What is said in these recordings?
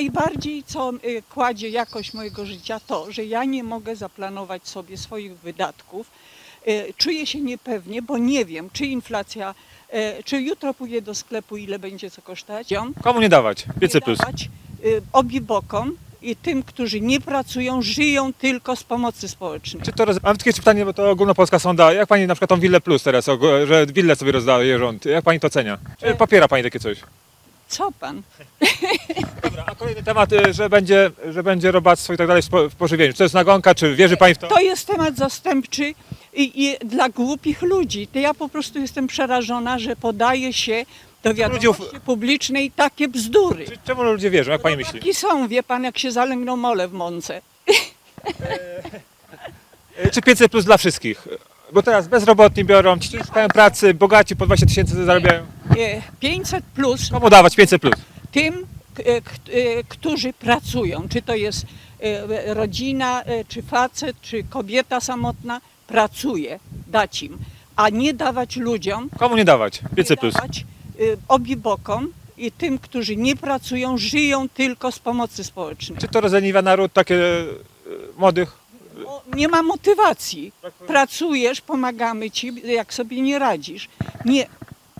Najbardziej, co y, kładzie jakość mojego życia, to, że ja nie mogę zaplanować sobie swoich wydatków. Y, Czuję się niepewnie, bo nie wiem, czy inflacja, y, czy jutro pójdę do sklepu, ile będzie co kosztować. Komu nie dawać? 500 plus. dawać y, obibokom i tym, którzy nie pracują, żyją tylko z pomocy społecznej. Czy to roz... Mam takie pytanie, bo to ogólnopolska sonda. Jak pani na przykład tą willę plus teraz, że willę sobie rozdaje rząd, jak pani to ocenia? Czy E- popiera pani takie coś? Co pan? Dobra, a kolejny temat, y, że będzie, że będzie robactwo i tak dalej w spo- w pożywieniu. Czy to jest nagonka, czy wierzy pani w to? To jest temat zastępczy i, i dla głupich ludzi. To ja po prostu jestem przerażona, że podaje się do wiadomości Ludziów- publicznej takie bzdury. Czy, czemu ludzie wierzą, jak pani myśli? Taki są, wie pan, jak się zalęgną mole w mące. Y, Czy 500 plus dla wszystkich? Bo teraz bezrobotni biorą, ci, którzy szukają pracy, bogaci po 20 tysięcy zarabiają. E, 500 plus Komu dawać 500 plus? tym, k- e, k- e, którzy pracują. Czy to jest e, rodzina, e, czy facet, czy kobieta samotna, pracuje, dać im. A nie dawać ludziom, Komu nie dawać? 500 plus. dawać y, obibokom i tym, którzy nie pracują, żyją tylko z pomocy społecznej. Czy to rozleniwia naród, takie młodych? Nie ma motywacji. Pracujesz, pomagamy ci, jak sobie nie radzisz. Nie,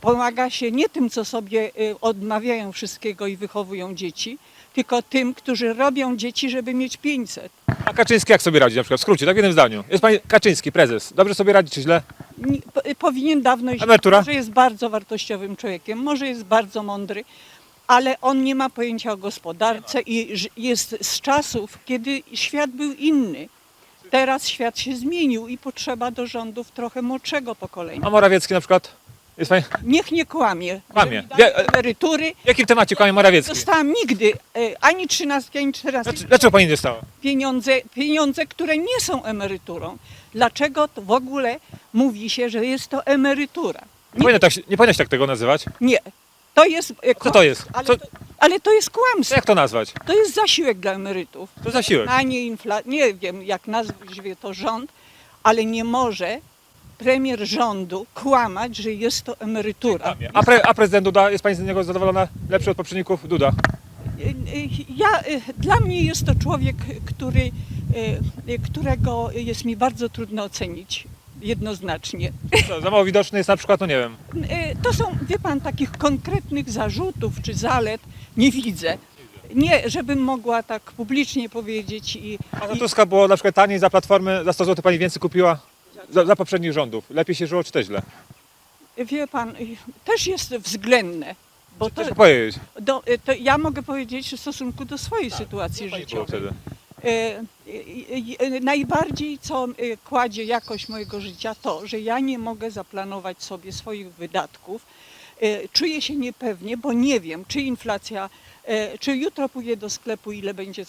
pomaga się nie tym, co sobie y, odmawiają wszystkiego i wychowują dzieci, tylko tym, którzy robią dzieci, żeby mieć 500. A Kaczyński jak sobie radzi na przykład? W skrócie, tak w jednym zdaniu. Jest pani Kaczyński, prezes. Dobrze sobie radzi, czy źle? Nie, po- y, powinien dawno iść. Emerytura? Może jest bardzo wartościowym człowiekiem, może jest bardzo mądry, ale on nie ma pojęcia o gospodarce i jest z czasów, kiedy świat był inny. Teraz świat się zmienił i potrzeba do rządów trochę młodszego pokolenia. A Morawiecki na przykład? Jest pani... Niech nie kłamie. Kłamie. Że mi dają Wie- emerytury. W jakim temacie kłamie Morawiecki? Dostałam nigdy e, ani trzynastki, ani czternastki. Dlaczego, dlaczego pani nie dostała? Pieniądze, pieniądze, które nie są emeryturą. Dlaczego to w ogóle mówi się, że jest to emerytura? Nie, powinno tak, się- nie powinno się tak tego nazywać. Nie. To jest. e, Co to jest? Ale, Co, to, ale to jest kłamstwo. jak to nazwać? To jest zasiłek dla emerytów. To zasiłek. A nie infla... Nie wiem, jak nazwie to rząd, ale nie może premier rządu kłamać, że jest to emerytura. A, pre, a prezydent Duda, jest pani z niego zadowolona? Lepszy od poprzedników Duda. Y, y, Ja, y, dla mnie jest to człowiek, który, y, y, którego jest mi bardzo trudno ocenić jednoznacznie. Co, za mało widoczny jest na przykład, no nie wiem. Y, To są, wie pan, takich konkretnych zarzutów czy zalet nie widzę. Nie, żebym mogła tak publicznie powiedzieć i, A za i Tuska było na przykład taniej, za Platformy, za 100 zł pani więcej kupiła? Za, za poprzednich rządów. Lepiej się żyło, czy też źle? wie pan, y, też jest względne. Bo to, powiedzieć. do, y, to ja mogę powiedzieć w stosunku do swojej sytuacji Było życiowej. wtedy. Najbardziej, co kładzie jakość mojego życia, to, że ja nie mogę zaplanować sobie swoich wydatków. Czuję się niepewnie, bo nie wiem, czy inflacja, czy jutro pójdę do sklepu, ile będzie